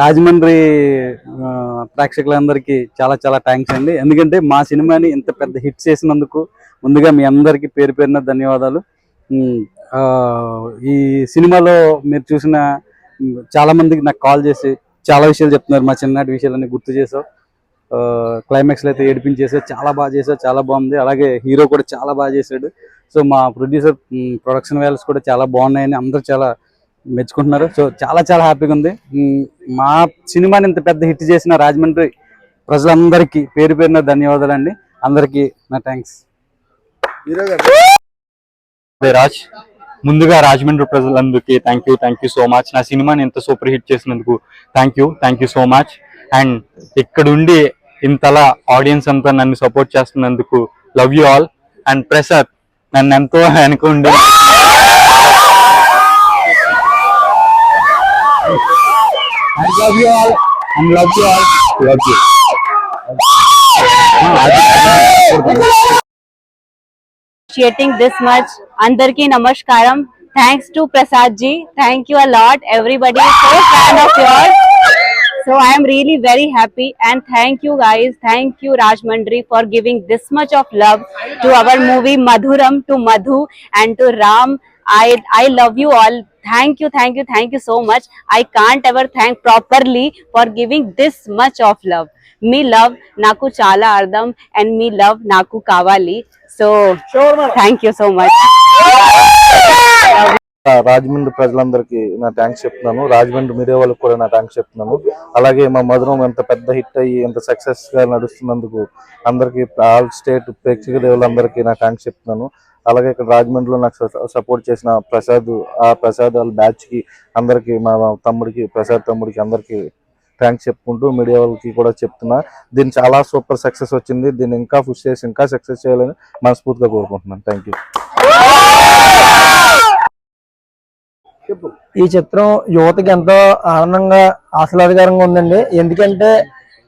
రాజమండ్రి ప్రేక్షకులందరికీ చాలా చాలా థ్యాంక్స్ అండి. ఎందుకంటే మా సినిమాని ఇంత పెద్ద హిట్ చేసినందుకు ముందుగా మీ అందరికీ పేరు పేరున ధన్యవాదాలు. ఈ సినిమాలో మీరు చూసిన చాలామందికి చాలా మందికి నాకు కాల్ చేసి చాలా విషయాలు చెప్తున్నారు. మా చిన్ననాటి విషయాలన్నీ గుర్తు చేసావు క్లైమాక్స్లో అయితే ఏడిపించేసావు చాలా బాగా చేసావు చాలా బాగుంది. అలాగే హీరో కూడా చాలా బాగా చేశాడు. సో మా ప్రొడ్యూసర్ ప్రొడక్షన్ వాల్యూస్ కూడా చాలా బాగున్నాయని అందరూ చాలా మెచ్చుకుంటున్నారు. సో చాలా చాలా హ్యాపీగా ఉంది. మా సినిమాని ఇంత పెద్ద హిట్ చేసిన రాజమండ్రి ప్రజలందరికీ పేరు పేరున ధన్యవాదాలు అండి అందరికీ నా థ్యాంక్స్. రాజ్ ముందుగా రాజమండ్రి ప్రజలందరికీ thank you thank you so much నా సినిమాని ఇంత సూపర్ హిట్ చేసినందుకు thank you thank you so much and ఇక్కడుండి ఇంతలా ఆడియన్స్ అంతా నన్ను సపోర్ట్ చేస్తున్నందుకు love you all and Prasad నన్ను ఎంతో అనుకోండి. Love you all love you appreciating this much andar ki namaskaram thanks to prasad ji thank you a lot everybody is so fan of yours so i am really very happy and thank you guys thank you rajmandri for giving this much of love to our movie madhuram to madhu and to ram I I love you all. Thank you, thank you, thank you so much. I can't ever thank properly for giving this much of love. Me love Naku Chala Ardham and me love Naku Kavali. So sure, thank you so much. Rajahmundry ప్రజలందరికీ నా thanks చెప్తున్నాను. Rajahmundry media వాళ్ళకి కూడా నా thanks చెప్తున్నాను. అలాగే మా మధురం ఎంత పెద్ద హిట్ అయ్యి ఎంత సక్సెస్గా నడుస్తున్నందుకు అందరికీ ఆల్ స్టేట్ ప్రేక్షక దేవులందరికీ నా థ్యాంక్స్ చెప్తున్నాను. అలాగే ఇక్కడ రాజమండ్రిలో నాకు సపోర్ట్ చేసిన ప్రసాద్ ఆ ప్రసాద్ వాళ్ళ బ్యాచ్కి మా తమ్ముడికి ప్రసాద్ తమ్ముడికి అందరికీ థ్యాంక్స్ చెప్పుకుంటూ మీడియా వాళ్ళకి కూడా చెప్తున్నా. దీన్ని చాలా సూపర్ సక్సెస్ వచ్చింది. దీన్ని ఇంకా పుష్ చేసి ఇంకా సక్సెస్ చేయాలని మనస్ఫూర్తిగా కోరుకుంటున్నాను. థ్యాంక్ ఈ చిత్రం యువతకి ఎంతో ఆనందంగా ఆహ్లాదకరంగా ఉందండి. ఎందుకంటే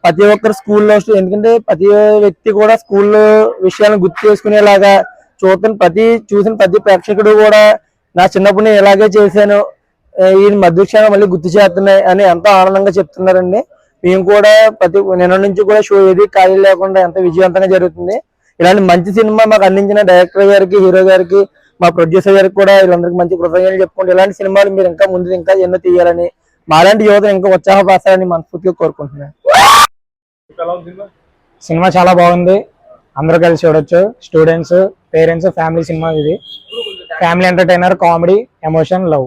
ప్రతి ఒక్కరు స్కూల్లో ఎందుకంటే ప్రతి వ్యక్తి కూడా స్కూల్లో విషయాలను గుర్తు చేసుకునేలాగా చూస్తున్న ప్రతి చూసిన ప్రతి ప్రేక్షకుడు కూడా నా చిన్నప్పుడు నేను ఇలాగే చేశాను. ఈ మధ్యక్షణం మళ్ళీ గుర్తు చేస్తున్నాయి అని ఎంతో ఆనందంగా చెప్తున్నారండి. మేము కూడా ప్రతి నిన్న నుంచి కూడా షో ఏది ఖాళీ లేకుండా ఎంత విజయవంతంగా జరుగుతుంది. ఇలాంటి మంచి సినిమా మాకు అందించిన డైరెక్టర్ గారికి హీరో గారికి మా ప్రొడ్యూసర్ గారికి కూడా వీళ్ళందరికీ మంచి కృతజ్ఞతలు చెప్పుకుంటూ ఇలాంటి సినిమాలు మీరు ఇంకా ముందు ఇంకా ఎన్నో తీయాలని మాలాంటి యువత ఇంకా ఉత్సాహపరచాలని మనస్ఫూర్తిగా కోరుకుంటున్నాను. సినిమా చాలా బాగుంది. అందరూ కలిసి చూడొచ్చు. స్టూడెంట్స్ పేరెంట్స్ ఫ్యామిలీ సినిమా ఇది. Family entertainer comedy emotion love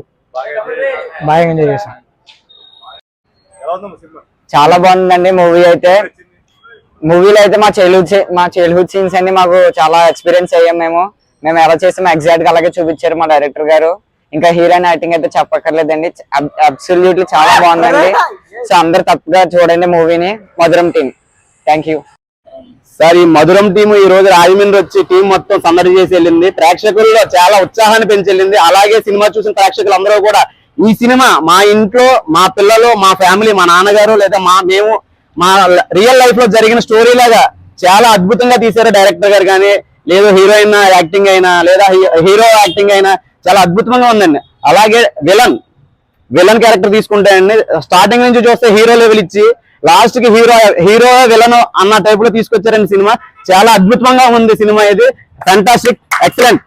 బాగా ఎంజాయ్ చేసాం చాలా బాగుందండి మూవీ అయితే. మూవీలో అయితే మా చైల్డ్హుడ్ మా చైల్డ్హుడ్ సీన్స్ అన్ని మాకు చాలా ఎక్స్పీరియన్స్ అయ్యాం మేము. మేము ఎలా చేసామో ఎగ్జాక్ట్గా అలాగే చూపించారు మా డైరెక్టర్ గారు. ఇంకా హీరోయిన్ యాక్టింగ్ అయితే చెప్పక్కర్లేదండి. అబ్సల్యూట్లీ చాలా బాగుందండి. సో అందరు తప్పగా చూడండి మూవీని. మధురం టీం. థ్యాంక్ యూ సార్ ఈ మధురం టీం ఈ రోజు రాజమండ్రి వచ్చి టీం మొత్తం సందడి చేసి వెళ్ళింది. ప్రేక్షకుల్లో చాలా ఉత్సాహాన్ని పెంచి వెళ్ళింది. అలాగే సినిమా చూసిన ప్రేక్షకులు అందరూ కూడా ఈ సినిమా మా ఇంట్లో మా పిల్లలు మా ఫ్యామిలీ మా నాన్నగారు లేదా మా మేము మా రియల్ లైఫ్లో జరిగిన స్టోరీ లాగా చాలా అద్భుతంగా తీశారు డైరెక్టర్ గారు కానీ లేదా హీరోయిన్ యాక్టింగ్ అయినా లేదా హీరో యాక్టింగ్ అయినా చాలా అద్భుతంగా ఉందండి. అలాగే విలన్ విలన్ క్యారెక్టర్ తీసుకుంటే అండి స్టార్టింగ్ నుంచి చూస్తే హీరో లెవెల్ ఇచ్చి లాస్ట్కి హీరో హీరో విలన్ అన్న టైప్లో తీసుకొచ్చారండి సినిమా. చాలా అద్భుతంగా ఉంది సినిమా ఇది. Fantastic excellent